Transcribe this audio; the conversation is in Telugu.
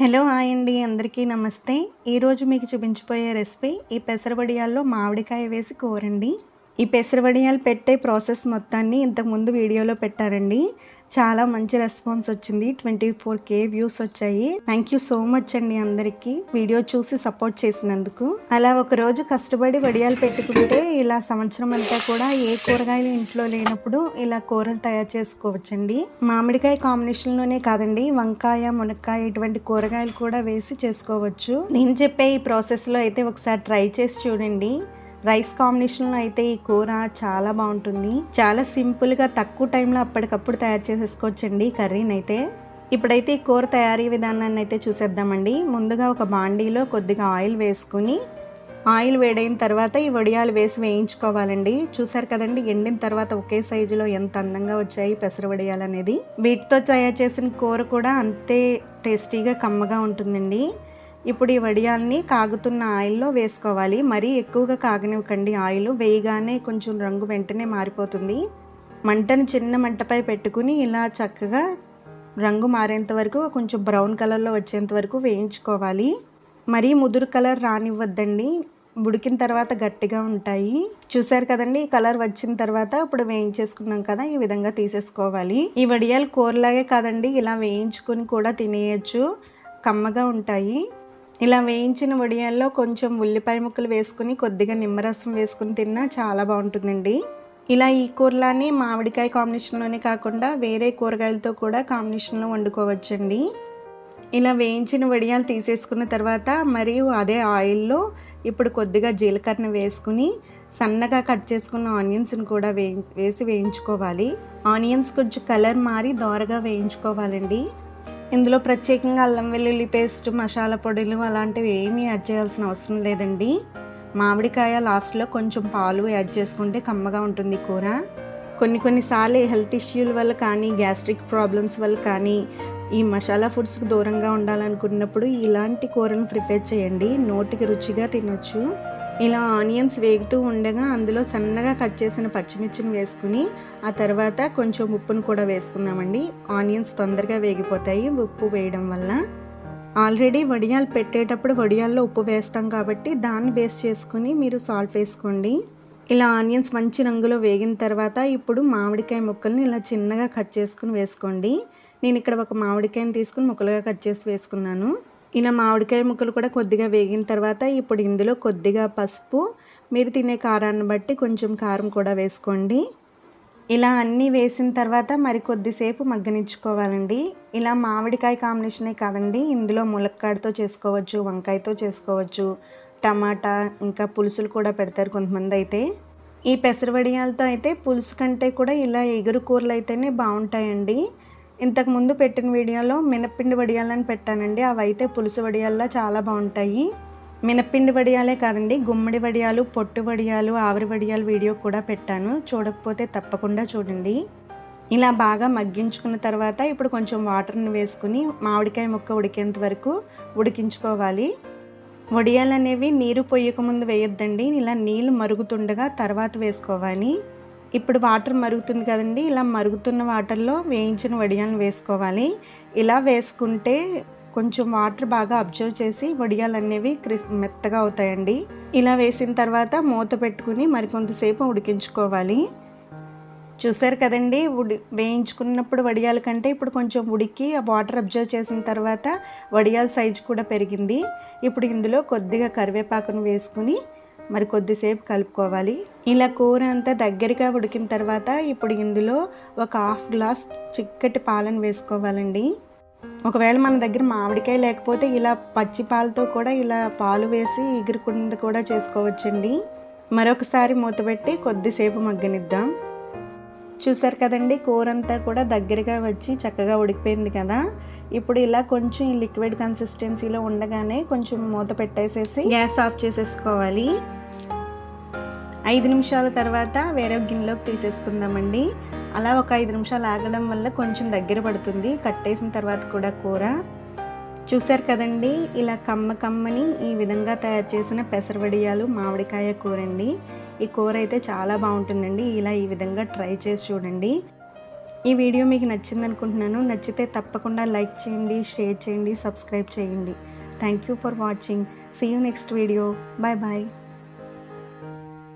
హలో హాయ్ అండి. అందరికీ నమస్తే. ఈరోజు మీకు చూపించిపోయే రెసిపీ ఈ పెసరబడియాల్లో మామిడికాయ వేసి కూరండి. ఈ పెసరవడియాలు పెట్టే ప్రాసెస్ మొత్తాన్ని ఇంతకుముందు వీడియోలో పెట్టారండి. చాలా మంచి రెస్పాన్స్ వచ్చింది. ట్వంటీ ఫోర్ కే వ్యూస్ వచ్చాయి. థ్యాంక్ యూ సో మచ్ అండి అందరికీ వీడియో చూసి సపోర్ట్ చేసినందుకు. అలా ఒక రోజు కష్టపడి వడియాలు పెట్టుకుంటే ఇలా సంవత్సరం అంతా కూడా ఏ కూరగాయలు ఇంట్లో లేనప్పుడు ఇలా కూరలు తయారు చేసుకోవచ్చండి. మామిడికాయ కాంబినేషన్లోనే కాదండి వంకాయ మునక్కాయ ఇటువంటి కూరగాయలు కూడా వేసి చేసుకోవచ్చు. నేను చెప్పే ఈ ప్రాసెస్లో అయితే ఒకసారి ట్రై చేసి చూడండి. రైస్ కాంబినేషన్లో అయితే ఈ కూర చాలా బాగుంటుంది. చాలా సింపుల్గా తక్కువ టైంలో అప్పటికప్పుడు తయారు చేసేసుకోవచ్చండి కర్రీని అయితే. ఇప్పుడైతే ఈ కూర తయారీ విధానాన్ని అయితే చూసేద్దామండి. ముందుగా ఒక బాండీలో కొద్దిగా ఆయిల్ వేసుకుని ఆయిల్ వేడైన తర్వాత ఈ వడియాలు వేసి వేయించుకోవాలండి. చూసారు కదండి ఎండిన తర్వాత ఒకే సైజులో ఎంత అందంగా వచ్చాయి పెసర వడియాలు అనేది వీటితో తయారు చేసిన కూర కూడా అంతే టేస్టీగా కమ్మగా ఉంటుందండి. ఇప్పుడు ఈ వడియాల్ని కాగుతున్న ఆయిల్లో వేసుకోవాలి. మరీ ఎక్కువగా కాగనివ్వకండి. ఆయిల్ వేయగానే కొంచెం రంగు వెంటనే మారిపోతుంది. మంటను చిన్న మంటపై పెట్టుకుని ఇలా చక్కగా రంగు మారేంత వరకు కొంచెం బ్రౌన్ కలర్లో వచ్చేంత వరకు వేయించుకోవాలి. మరీ ముదురు కలర్ రానివ్వద్దండి. ఉడికిన తర్వాత గట్టిగా ఉంటాయి. చూసారు కదండి ఈ కలర్ వచ్చిన తర్వాత ఇప్పుడు వేయించేసుకున్నాం కదా ఈ విధంగా తీసేసుకోవాలి. ఈ వడియాలు కూరలాగే కాదండి ఇలా వేయించుకుని కూడా తినేయచ్చు. కమ్మగా ఉంటాయి. ఇలా వేయించిన వడియాల్లో కొంచెం ఉల్లిపాయ ముక్కలు వేసుకుని కొద్దిగా నిమ్మరసం వేసుకుని తిన్నా చాలా బాగుంటుందండి. ఇలా ఈ కూరలాని మామిడికాయ కాంబినేషన్లోనే కాకుండా వేరే కూరగాయలతో కూడా కాంబినేషన్లో వండుకోవచ్చండి. ఇలా వేయించిన వడియాలు తీసేసుకున్న తర్వాత మరియు అదే ఆయిల్లో ఇప్పుడు కొద్దిగా జీలకర్ర వేసుకుని సన్నగా కట్ చేసుకున్న ఆనియన్స్ని కూడా వేయి వేసి వేయించుకోవాలి. ఆనియన్స్ కొంచెం కలర్ మారి దోరగా వేయించుకోవాలండి. ఇందులో ప్రత్యేకంగా అల్లం వెల్లుల్లి పేస్ట్ మసాలా పొడులు అలాంటివి ఏమీ యాడ్ చేయాల్సిన అవసరం లేదండి. మామిడికాయ లాస్ట్లో కొంచెం పాలు యాడ్ చేసుకుంటే కమ్మగా ఉంటుంది కూర. కొన్ని కొన్నిసార్లు హెల్త్ ఇష్యూల వల్ల కానీ గ్యాస్ట్రిక్ ప్రాబ్లమ్స్ వల్ల కానీ ఈ మసాలా ఫుడ్స్కి దూరంగా ఉండాలనుకున్నప్పుడు ఇలాంటి కూరను ప్రిపేర్ చేయండి. నోటికి రుచిగా తినొచ్చు. ఇలా ఆనియన్స్ వేగుతూ ఉండగా అందులో సన్నగా కట్ చేసిన పచ్చిమిర్చిని వేసుకుని ఆ తర్వాత కొంచెం ఉప్పును కూడా వేసుకున్నామండి. ఆనియన్స్ తొందరగా వేగిపోతాయి ఉప్పు వేయడం వల్ల. ఆల్రెడీ వడియాలు పెట్టేటప్పుడు వడియాల్లో ఉప్పు వేస్తాం కాబట్టి దాన్ని బేస్ చేసుకుని మీరు సాల్ట్ వేసుకోండి. ఇలా ఆనియన్స్ మంచి రంగులో వేగిన తర్వాత ఇప్పుడు మామిడికాయ ముక్కల్ని ఇలా చిన్నగా కట్ చేసుకుని వేసుకోండి. నేను ఇక్కడ ఒక మామిడికాయని తీసుకుని ముక్కలుగా కట్ చేసి వేసుకున్నాను. ఇలా మామిడికాయ ముక్కలు కూడా కొద్దిగా వేగిన తర్వాత ఇప్పుడు ఇందులో కొద్దిగా పసుపు మీరు తినే కారాన్ని బట్టి కొంచెం కారం కూడా వేసుకోండి. ఇలా అన్నీ వేసిన తర్వాత మరి కొద్దిసేపు మగ్గనిచ్చుకోవాలండి. ఇలా మామిడికాయ కాంబినేషనే కాదండి ఇందులో ములక్కాడతో చేసుకోవచ్చు వంకాయతో చేసుకోవచ్చు టమాటా ఇంకా పులుసులు కూడా పెడతారు కొంతమంది అయితే. ఈ పెసరవడియాలతో అయితే పులుసు కంటే కూడా ఇలా ఎగురు కూరలు అయితేనే బాగుంటాయండి. ఇంతకుముందు పెట్టిన వీడియోలో మినప్పిండి వడియాలని పెట్టానండి. అవి అయితే పులుసు వడియాల్లో చాలా బాగుంటాయి. మినప్పిండి వడియాలే కాదండి గుమ్మడి వడియాలు పొట్టు వడియాలు ఆవిరి వడియాలు వీడియో కూడా పెట్టాను. చూడకపోతే తప్పకుండా చూడండి. ఇలా బాగా మగ్గించుకున్న తర్వాత ఇప్పుడు కొంచెం వాటర్ని వేసుకుని మామిడికాయ ముక్క ఉడికేంత వరకు ఉడికించుకోవాలి. వడియాలు అనేవి నీరు పొయ్యకముందు వేయొద్దండి ఇలా నీళ్ళు మరుగుతుండగా తర్వాత వేసుకోవాలి. ఇప్పుడు వాటర్ మరుగుతుంది కదండి ఇలా మరుగుతున్న వాటర్లో వేయించిన వడియాలను వేసుకోవాలి. ఇలా వేసుకుంటే కొంచెం వాటర్ బాగా అబ్జర్వ్ చేసి వడియాలు అనేవి క్రిస్ మెత్తగా అవుతాయండి. ఇలా వేసిన తర్వాత మూత పెట్టుకుని మరికొంతసేపు ఉడికించుకోవాలి. చూసారు కదండి ఉడి వేయించుకున్నప్పుడు వడియాల కంటే ఇప్పుడు కొంచెం ఉడికి ఆ వాటర్ అబ్జర్వ్ చేసిన తర్వాత వడియాల సైజు కూడా పెరిగింది. ఇప్పుడు ఇందులో కొద్దిగా కరివేపాకును వేసుకుని మరి కొద్దిసేపు కలుపుకోవాలి. ఇలా కూర అంతా దగ్గరగా ఉడికిన తర్వాత ఇప్పుడు ఇందులో ఒక హాఫ్ గ్లాస్ చిక్కటి పాలను వేసుకోవాలండి. ఒకవేళ మన దగ్గర మామిడికాయ లేకపోతే ఇలా పచ్చి పాలతో కూడా ఇలా పాలు వేసి ఎగురుకుంద కూడా చేసుకోవచ్చండి. మరొకసారి మూతపెట్టి కొద్దిసేపు మగ్గనిద్దాం. చూసారు కదండి కూర అంతా కూడా దగ్గరగా వచ్చి చక్కగా ఉడికిపోయింది కదా. ఇప్పుడు ఇలా కొంచెం ఈ లిక్విడ్ కన్సిస్టెన్సీలో ఉండగానే కొంచెం మూత పెట్టేసేసి గ్యాస్ ఆఫ్ చేసేసుకోవాలి. ఐదు నిమిషాల తర్వాత వేరే గిన్నెలోకి తీసేసుకుందామండి. అలా ఒక ఐదు నిమిషాలు ఆగడం వల్ల కొంచెం దగ్గర పడుతుంది. కట్టేసిన తర్వాత కూడా కూర. చూశారు కదండి ఇలా కమ్మ కమ్మని ఈ విధంగా తయారు చేసిన పెసరవడియాలు మామిడికాయ కూర అండి ఈ కూర అయితే చాలా బాగుంటుందండి. ఇలా ఈ విధంగా ట్రై చేసి చూడండి. ఈ వీడియో మీకు నచ్చింది అనుకుంటున్నాను నచ్చితే తప్పకుండా లైక్ చేయండి షేర్ చేయండి సబ్స్క్రైబ్ చేయండి. Thank you for watching see you next video bye bye